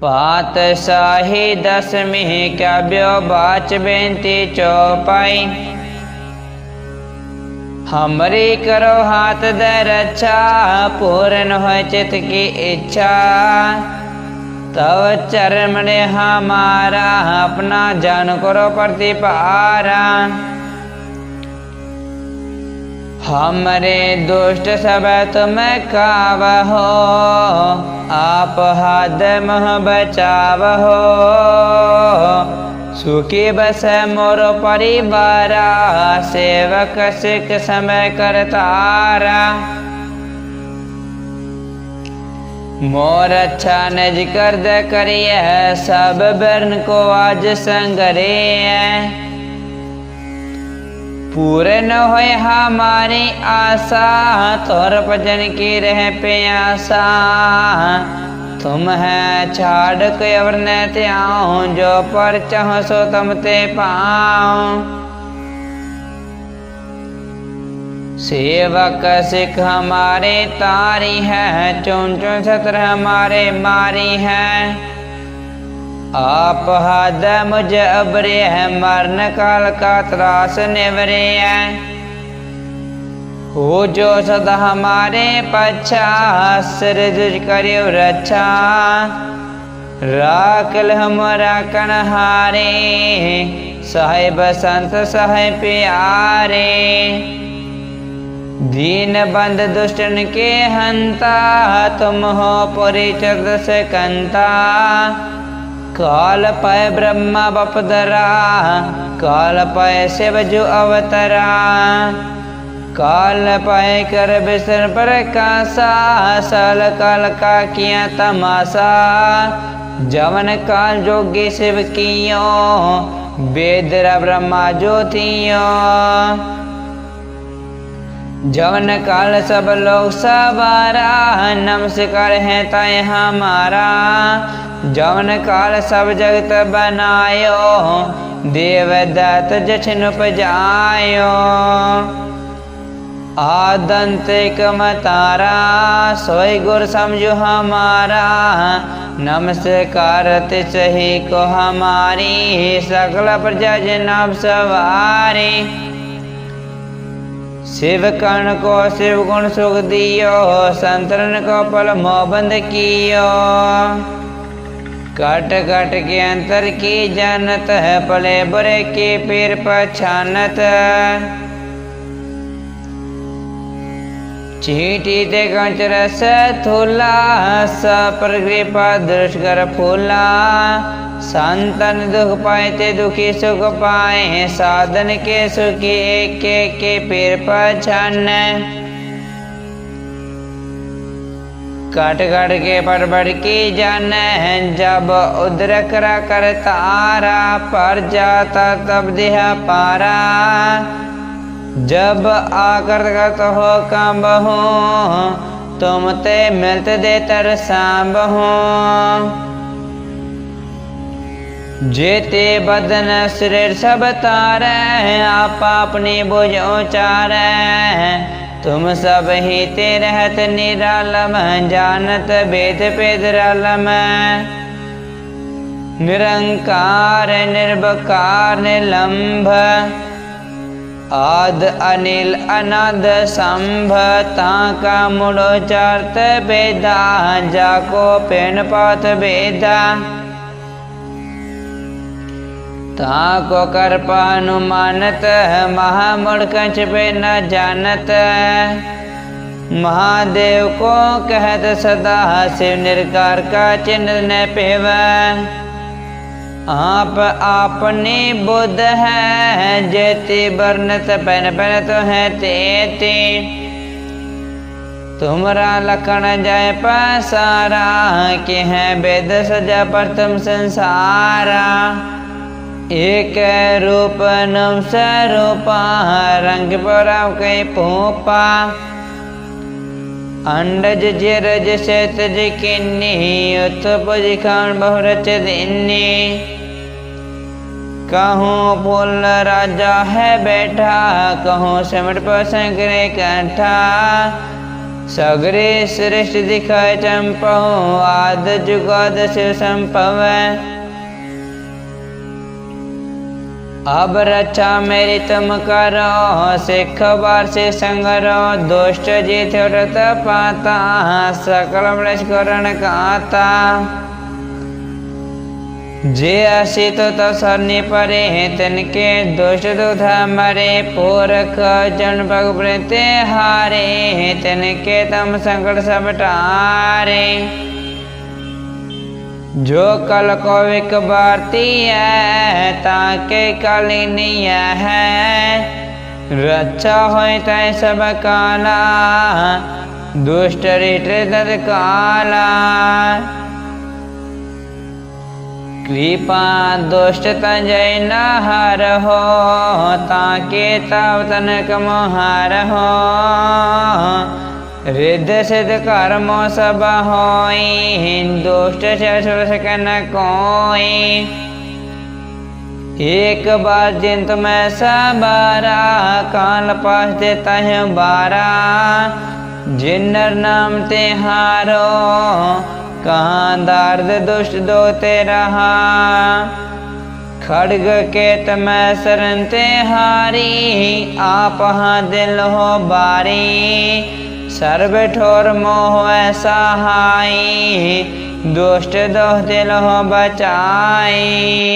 ਪਾਤਸ਼ਾਹੀ ਦਸਮਿਹ ਕਿਆ ਬਿਓ ਬਾਚ ਬੇਨਤੀ ਚੋਪਾਈ ਹਮਰੀ ਕਰੋ ਹਾਥ ਦੇ ਰੱਛਾ, ਪੂਰਨ ਹੋਏ ਚਿਤ ਕੀ ਇੱਛਾ। ਤਵ ਚਰਮ ਨੇ ਹਮਾਰਾ ਆਪਣਾ ਜਨ ਕਰੋ ਪ੍ਰਤਿਪਾਰਾ हमरे दुष्ट सब तुम कावहो आप हाथ मह बचावहो सुखी बस मोर परिवार सेवक सिख समय करतारा मोर अच्छा निज कर दे करिए सब बर्न को आज संगरे पूरे न होए हमारी आशा तोर भजन की रह प्यासा। तुम है छाड़ के अवर न त्याऊं, जो पर चाह सो तुम ते पाऊँ। सेवक सिख हमारे तारी है चुन चुन सत्र हमारे मारी है। आप हद मुझ अबरे है मरण काल का त्रास निवरे है हो जो सदा हमारे पच्छा सिर जुझ करियो रक्षा राखल हमारा कनहारे साहेब संत साहेब प्यारे दीन बंद दुष्टन के हंता तुम हो परिचद से कंता काल पय ब्रह्मा बपदरा काल पय शिव जो अवतरा काल पाए कर बिसर पर कासा साल काल का किया तमाशा जवन काल जोगी शिव कियो वेदरा ब्रह्मा ज्योतियो जवन काल सब लोग सवारा नमस्कार है तय हमारा जवन काल सब जगत बनायो देव दत्त जछन उपजायो आदंतिक मतारा सोई गुर समझो हमारा नमस्कार सही को हमारी सकल प्रजा जनाब सवारी शिव कर्ण को शिव गुण सुख दियो संतरन को पल मोबंद कियो कट कट के अंतर की जानत है पले बुरे के पीर पछानत ਚੀਟੀ ਤੇ ਕੰਚ ਰਸੈ ਥੋਲਾ ਸਾਪਰ ਕਿਰਪਾ ਦ੍ਰਿਸ਼ ਕਰ ਫੋਲਾ। ਸੰਤਨ ਦੁਖ ਪਾਏ ਤੇ ਦੁਖੀ ਸੁਖ ਪਾਏ, ਸਾਧਨ ਕੇ ਸੁਖੀ ਏਕ ਏਕ ਪੀਰ ਪਛਾਨੈ। ਘਟ ਘਟ ਕੇ ਪਰਬੜ ਕੀ ਜਾਣੈ, ਜਬ ਉਦਰ ਕਰਾ ਕਰ ਤਾਰਾ, ਪਰ ਜਾਤਾ ਤਬ ਦੇਹ ਪਾਰਾ। जब आकर करत हो काम बहू तुम ते मिलत दे तर सांबहू जेते बदन शरीर सब तारे आप अपनी बुझ उचारे तुम सब ही ते रहत निरालम जानत वेद पेदरालम निरंकार निर्भकार निलंभ ਆਦ ਅਨਿਲ ਅਨੰਦ ਸੰਭਤਾ ਕਾ ਮੁੜ ਚਰਤ ਬੇਦਾ, ਜਾ ਕੋ ਪਿੰਨ ਪਤ ਬੇਦਾ। ਤਾ ਕੋ ਕਰਪਾ ਅਨੁਮਾਨਤ, ਮਹਾ ਮੁੜ ਕੰਚ ਪੇ ਨ ਜਾਣਤ। ਮਹਾਦੇਵ ਕੋ ਕਹਿਤ ਸਦਾ, ਸਿਵ ਨਿਰਕਾਰ ਕਾ ਚਿੰਨ ਨ ਪੇਵੈ। आप आपने बुद्ध है जेति वर्णत पन पन तो है तेति तुमरा लखन जय पसारा के है वेद सजा पर तुम संसारा एक रूप नम स्वरूपा रंग पराव के पोपा अंडज जरज सेतज किन्नी उत्पज खान बहुरच दिन्नी कहूँ फूल राजा है बैठा कहूँ सिमट पर संकरे कंठा सगरे श्रेष्ठ दिखाए चंपहु आद जुगाद से संभव अब रक्षा मेरी तुम करो सिख बार से संगरो दुष्ट जीत व्रत पाता सकल मृष करण काता जे असित तो सरनी परे तिनके दुष्ट दुधा मरे पूरख जन भग प्रते हारे तिनके तम संकट सब टारे जो कल को विक भारती है ताके कलिनीय है रक्षा होय तय सब काला दुष्ट रिट तद काला कृपा दुष्ट तंजय न हर हो ताके तव तनक मोहार हो रिद्ध सिद्ध कर्मो सब होई दुष्ट से सुर सकन कोई एक बार जिन तुम्हें सबारा काल पास देता है बारा जिन्नर नाम ते हारो कहाँ दार्द दुष्ट दो ते रहा खड़ग के तमै शरण ते हारी आप हाँ दिल हो बारी सर्व ठोर मोह ऐसा हाई दुष्ट दोष दिल हो बचाई